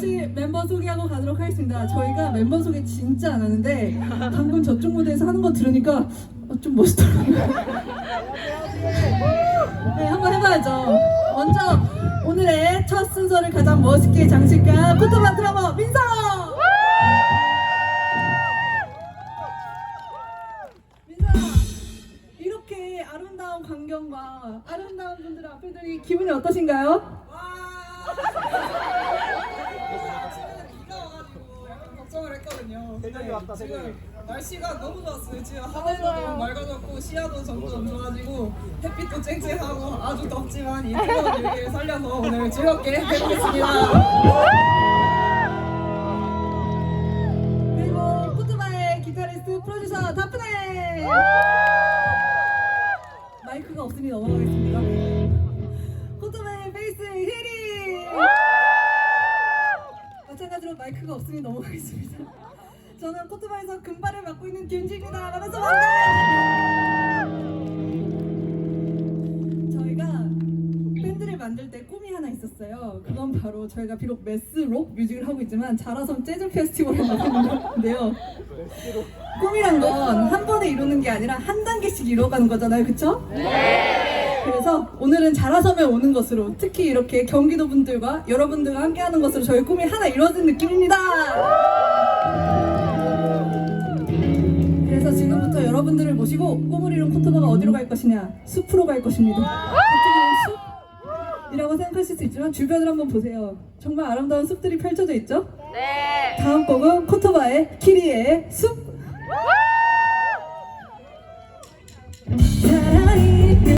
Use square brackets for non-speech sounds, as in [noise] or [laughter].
잠시 멤버 소개하고 가도록 하겠습니다. 저희가 멤버 소개 진짜 안 하는데 방금 저쪽 무대에서 하는 거 들으니까 어, 좀 멋있더라고요. 네, 한번 해봐야죠. 먼저 오늘의 첫 순서를 가장 멋있게 장식한 포토만 드라마 민서! 민서! 이렇게 아름다운 광경과 아름다운 분들 앞에 들이 기분이 어떠신가요? 비가 와가지고 약간 새벽에 왔다, 지금 새벽에. 날씨가 너무 좋았어요. 지금 하늘도 너무 맑아졌고 시야도 점점 좋아지고 햇빛도 쨍쨍하고 아주 덥지만 이 뜨거운 열기를 살려서 오늘 즐겁게 [laughs] 해보겠습니다. 그리고 포트바의 기타리스트 프로듀서 다프네 마이크가 없으니 넘어가겠습니다 포트바의 베이스 히리 마찬가지로 마이크가 없으니 넘어가겠습니다 저는 포트바에서 금발을 맡고 있는 김지입니다 만나서 만나요 저희가 밴드를 만들 때 꿈이 하나 있었어요. 그건 바로 저희가 비록 매스록 뮤직을 하고 있지만 자라섬 재즈 페스티벌을 만드는데요. 꿈이란 건 한 번에 이루는 게 아니라 한 단계씩 이루어가는 거잖아요? 네. 그래서 오늘은 자라섬에 오는 것으로 특히 이렇게 경기도 분들과 여러분들과 함께하는 것으로 저희 꿈이 하나 이루어진 느낌입니다. 여러분들을 모시고 꿈을 이룬 코토바가 어디로 갈 것이냐? 숲으로 갈 것입니다. 어떻게 숲? 이라고 생각하실 수 있지만 주변을 한번 보세요. 정말 아름다운 숲들이 펼쳐져 있죠? 네. 다음 곡은 코토바의 키리의 숲.